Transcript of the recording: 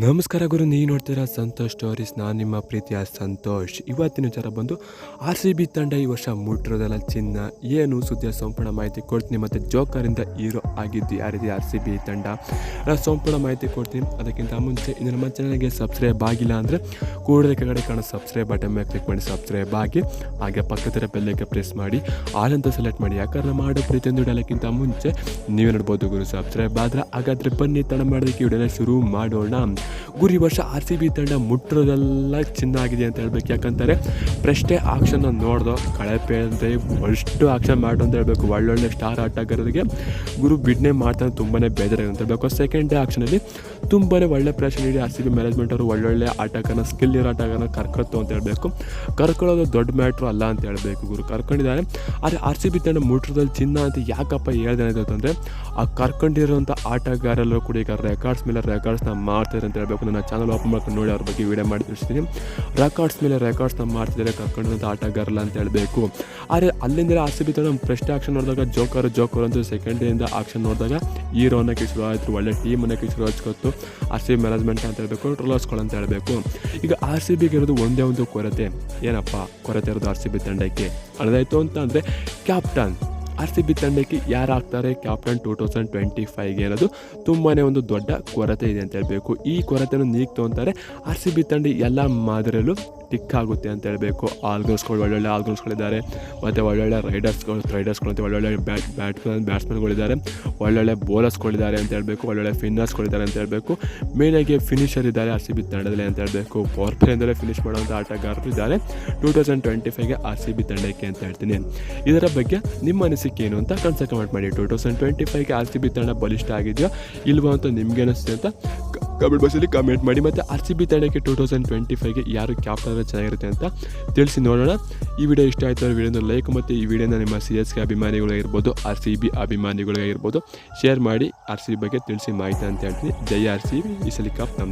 ನಮಸ್ಕಾರ ಗುರು, ನೀವು ನೋಡ್ತೀರಾ ಸಂತೋಷ್ ಸ್ಟೋರೀಸ್ ನಾನು ನಿಮ್ಮ ಪ್ರೀತಿಯ ಸಂತೋಷ್. ಇವತ್ತಿನ ವಿಚಾರ ಬಂದು ಆರ್ ಸಿ ಬಿ ತಂಡ ಈ ವರ್ಷ ಮುಟ್ಟಿರೋದಲ್ಲ ಚಿನ್ನ. ಏನು ಸುದ್ದಿಯ ಸಂಪೂರ್ಣ ಮಾಹಿತಿ ಕೊಡ್ತೀನಿ. ಮತ್ತು ಜೋಕರಿಂದ ಹೀರೋ ಆಗಿದ್ದು ಯಾರಿದೆ ಆರ್ ಸಿ ಬಿ ತಂಡ? ನಾನು ಸಂಪೂರ್ಣ ಮಾಹಿತಿ ಕೊಡ್ತೀನಿ. ಅದಕ್ಕಿಂತ ಮುಂಚೆ, ಇನ್ನು ನಮ್ಮ ಚಾನಲ್ಗೆ ಸಬ್ಸ್ಕ್ರೈಬ್ ಆಗಿಲ್ಲ ಅಂದರೆ, ಕೂಡಲೇ ಕೆಳಗಡೆ ಕಾಣೋ ಸಬ್ಸ್ಕ್ರೈಬ್ ಬಟನ್ ಮೇಲೆ ಕ್ಲಿಕ್ ಮಾಡಿ ಸಬ್ಸ್ಕ್ರೈಬ್ ಆಗಿ, ಹಾಗೆ ಪಕ್ಕದ ಬೆಲ್ಲಕ್ಕೆ ಪ್ರೆಸ್ ಮಾಡಿ ಆಲ್ ಅಂತ ಸೆಲೆಕ್ಟ್ ಮಾಡಿ. ಯಾಕಂದ್ರೆ ಮಾಡೋ ಪ್ರತಿಯೊಂದು ವಿಡಿಯೋಕ್ಕಿಂತ ಮುಂಚೆ, ನೀವೇ ನೋಡ್ಬೋದು ಗುರು ಸಬ್ಸ್ಕ್ರೈಬ್ ಆದರೆ ಹಾಗಾದರೆ ಬನ್ನಿ, ತಡ ಮಾಡೋದಕ್ಕೆ ವಿಡಿಯೋನ ಶುರು ಮಾಡೋಣ. ಗುರಿ ವರ್ಷ ಆರ್ ಸಿ ಬಿ ತಂಡ ಮುಟ್ಟಿರೋದೆಲ್ಲ ಚೆನ್ನಾಗಿದೆ ಅಂತ ಹೇಳ್ಬೇಕು. ಯಾಕಂತಾರೆ ಪ್ರಶ್ನೆ ಆಕ್ಷನ್ನ ನೋಡ್ದೋ, ಕಳಪೆ ಅಂತ, ಅಷ್ಟು ಆಕ್ಷನ್ ಮಾಡು ಅಂತ ಹೇಳ್ಬೇಕು. ಒಳ್ಳೊಳ್ಳೆ ಸ್ಟಾರ್ ಆಟಗಾರರಿಗೆ ಗುರು ಬಿಡ್ನೆ ಮಾಡ್ತಾನೆ ತುಂಬಾ ಬೇಜಾರಾಗಿದೆ ಅಂತ ಹೇಳ್ಬೇಕು. ಸೆಕೆಂಡ್ ಡೇ ಆಕ್ಷನಲ್ಲಿ ತುಂಬಾ ಒಳ್ಳೆ ಪ್ರೆಷರ್ ನೀಡಿ ಆರ್ ಸಿ ಬಿ ಮ್ಯಾನೇಜ್ಮೆಂಟ್ ಅವರು ಒಳ್ಳೊಳ್ಳೆ ಆಟಗಾರನ ಸ್ಕಿಲ್ ಇರೋ ಆಟಗಾರನ ಕರ್ಕೊತ್ತು ಅಂತ ಹೇಳಬೇಕು. ಕರ್ಕೊಳ್ಳೋದು ದೊಡ್ಡ ಮ್ಯಾಟ್ರು ಅಲ್ಲ ಅಂತ ಹೇಳಬೇಕು ಗುರು. ಕರ್ಕೊಂಡಿದ್ದಾರೆ ಆದರೆ ಆರ್ ಸಿ ಬಿ ತಂಡ ಮುಟ್ರದಲ್ಲಿ ಚಿನ್ನ ಅಂತ ಯಾಕಪ್ಪ ಹೇಳ್ದೆ ಅಂತಂದರೆ, ಆ ಕರ್ಕೊಂಡಿರೋಂಥ ಆಟಗಾರಲ್ಲೂ ಕೂಡ ಈಗ ರೆಕಾರ್ಡ್ಸ್ ಮೇಲೆ ರೆಕಾರ್ಡ್ಸ್ನ ಮಾಡ್ತಾರೆ ಅಂತ ಹೇಳಬೇಕು. ನನ್ನ ಚಾನಲ್ ಓಪನ್ ಮಾಡ್ಕೊಂಡು ನೋಡಿ ಅವ್ರ ಬಗ್ಗೆ ವಿಡಿಯೋ ಮಾಡಿ ತಿಳಿಸ್ತೀನಿ ರೆಕಾರ್ಡ್ಸ್ ಮೇಲೆ ರೆಕಾರ್ಡ್ಸ್ನ ಮಾಡ್ತಿದ್ದಾರೆ ಕರ್ಕೊಂಡಿರೋಂಥ ಆಟಗಾರಲ್ಲ ಅಂತ ಹೇಳಬೇಕು. ಆದರೆ ಅಲ್ಲಿಂದ ಆರ್ ಸಿ ಬಿ ತಂಡ ಫಸ್ಟ್ ಆಕ್ಷನ್ ನೋಡಿದಾಗ ಜೋಕರ್ ಜೋಕರ್ ಅಂತ ಸೆಕೆಂಡ್ ಡೇಯಿಂದ ಆಕ್ಷನ್ ನೋಡಿದಾಗ ಅನ್ನೋಕ್ಕೆ ಶುರು ಆಯಿತು ಒಳ್ಳೆ ಟೀಮ್ ಅನ್ನೋಕ್ಕೆ ಶುರು ಹಚ್ಕೊತ್ತು ಆರ್ ಸಿ ಬಿ ಮ್ಯಾನೇಜ್ಮೆಂಟ್ ಅಂತ ಹೇಳಬೇಕು ಟ್ರೋಲರ್ಸ್ಗಳು ಅಂತ ಹೇಳಬೇಕು. ಈಗ ಆರ್ ಸಿ ಬಿಗೆ ಇರೋದು ಒಂದೇ ಒಂದು ಕೊರತೆ. ಏನಪ್ಪ? ಕೊರತೆ ಇರೋದು ಆರ್ ಸಿ ಬಿ ತಂಡಕ್ಕೆ. ಅಳದಾಯಿತು ಅಂತ ಅಂದರೆ ಕ್ಯಾಪ್ಟನ್ ಆರ್ ಸಿ ಬಿ ತಂಡಕ್ಕೆ ಯಾರು ಆಗ್ತಾರೆ? ಕ್ಯಾಪ್ಟನ್ ಟೂ ತೌಸಂಡ್ ಟ್ವೆಂಟಿ ಫೈವ್ಗೆ ಅನ್ನೋದು ತುಂಬಾ ಒಂದು ದೊಡ್ಡ ಕೊರತೆ ಇದೆ ಅಂತ ಹೇಳಬೇಕು. ಈ ಕೊರತೆಯನ್ನು ನೀಗ್ತು ಅಂತಾರೆ. ಆರ್ ಸಿ ಬಿ ತಂಡ ಎಲ್ಲ ಮಾದರಿಯಲ್ಲೂ ಟಿಕ್ ಆಗುತ್ತೆ ಅಂತ ಹೇಳಬೇಕು. ಆಲ್ಗಲ್ಸ್ಗಳು ಒಳ್ಳೊಳ್ಳೆ ಇದ್ದಾರೆ ಮತ್ತು ಒಳ್ಳೊಳ್ಳೆ ರೈಡರ್ಸ್ಗಳು ರೈಡರ್ಸ್ಗಳು ಅಂತ ಒಳ್ಳೊಳ್ಳೆ ಬ್ಯಾಟ್, ಬ್ಯಾಟ್ಸ್ಮನ್ ಬ್ಯಾಟ್ಸ್ಮನ್ಗಳಿದ್ದಾರೆ ಒಳ್ಳೊಳ್ಳೆ ಬೌಲರ್ಸ್ಗಳಿದ್ದಾರೆ ಅಂತ ಹೇಳಬೇಕು. ಒಳ್ಳೊಳ್ಳೆ ಫಿನ್ನರ್ಸ್ಗಳಿದ್ದಾರೆ ಅಂತ ಹೇಳಬೇಕು. ಮೇನಾಗಿ ಫಿನಿಷರ್ ಇದ್ದಾರೆ ಆರ್ ಸಿ ಬಿ ತಂಡದಲ್ಲಿ ಅಂತ ಹೇಳಬೇಕು. ಪವರ್ ಪ್ಲೇಯಿಂದಲೇ ಫಿನಿಷ್ ಮಾಡುವಂಥ ಆಟಗಾರರು ಇದ್ದಾರೆ. ಟೂ ತೌಸಂಡ್ ಟ್ವೆಂಟಿ ಫೈವ್ಗೆ ಆರ್ ಸಿ ಬಿ ತಂಡಕ್ಕೆ ಅಂತ ಹೇಳ್ತೀನಿ. ಇದರ ಬಗ್ಗೆ ನಿಮ್ಮ ಅನಿಸಿಕೆ ಏನು ಅಂತ ಕನ್ಸ ಕಮೆಂಟ್ ಮಾಡಿ. ಟೂ ತೌಸಂಡ್ ಟ್ವೆಂಟಿ ಫೈವ್ಗೆ ಆರ್ ಸಿ ಬಿ ತಂಡ ಬಲಿಷ್ಠ ಆಗಿದೆಯೋ? ಇಲ್ವೋ ಅಂತ ನಿಮ್ಗೆ ಅನಿಸುತ್ತೆ ಅಂತ ಕಮೆಂಟ್ ಬಾಕ್ಸಲ್ಲಿ ಕಮೆಂಟ್ ಮಾಡಿ ಮತ್ತು ಆರ್ ಸಿ ಬಿ ತಂಡಕ್ಕೆ ಟೂ ತೌಸಂಡ್ ಟ್ವೆಂಟಿ ಫೈವ್ಗೆ ಯಾರು ಕ್ಯಾಪ್ಟನ್ ಚೆನ್ನಾಗಿರುತ್ತೆ ಅಂತ ತಿಳಿಸಿ ನೋಡೋಣ. ಈ ವಿಡಿಯೋ ಇಷ್ಟ ಆಯಿತು ವಿಡಿಯೋನ ಲೈಕ್ ಮತ್ತು ಈ ವಿಡಿಯೋನ ನಿಮ್ಮ ಸಿ ಎಸ್ ಕೆ ಅಭಿಮಾನಿಗಳಾಗಿರ್ಬೋದು ಆರ್ ಸಿ ಬಿ ಅಭಿಮಾನಿಗಳಾಗಿರ್ಬೋದು ಶೇರ್ ಮಾಡಿ ಆರ್ ಸಿ ಬಿ ಬಗ್ಗೆ ತಿಳಿಸಿ ಮಾಹಿತಿ ಅಂತ ಹೇಳ್ತೀನಿ. ಜೈ ಆರ್ ಸಿ ಬಿ ಈ ಸಲ ಕಪ್ ನಮ್ಮ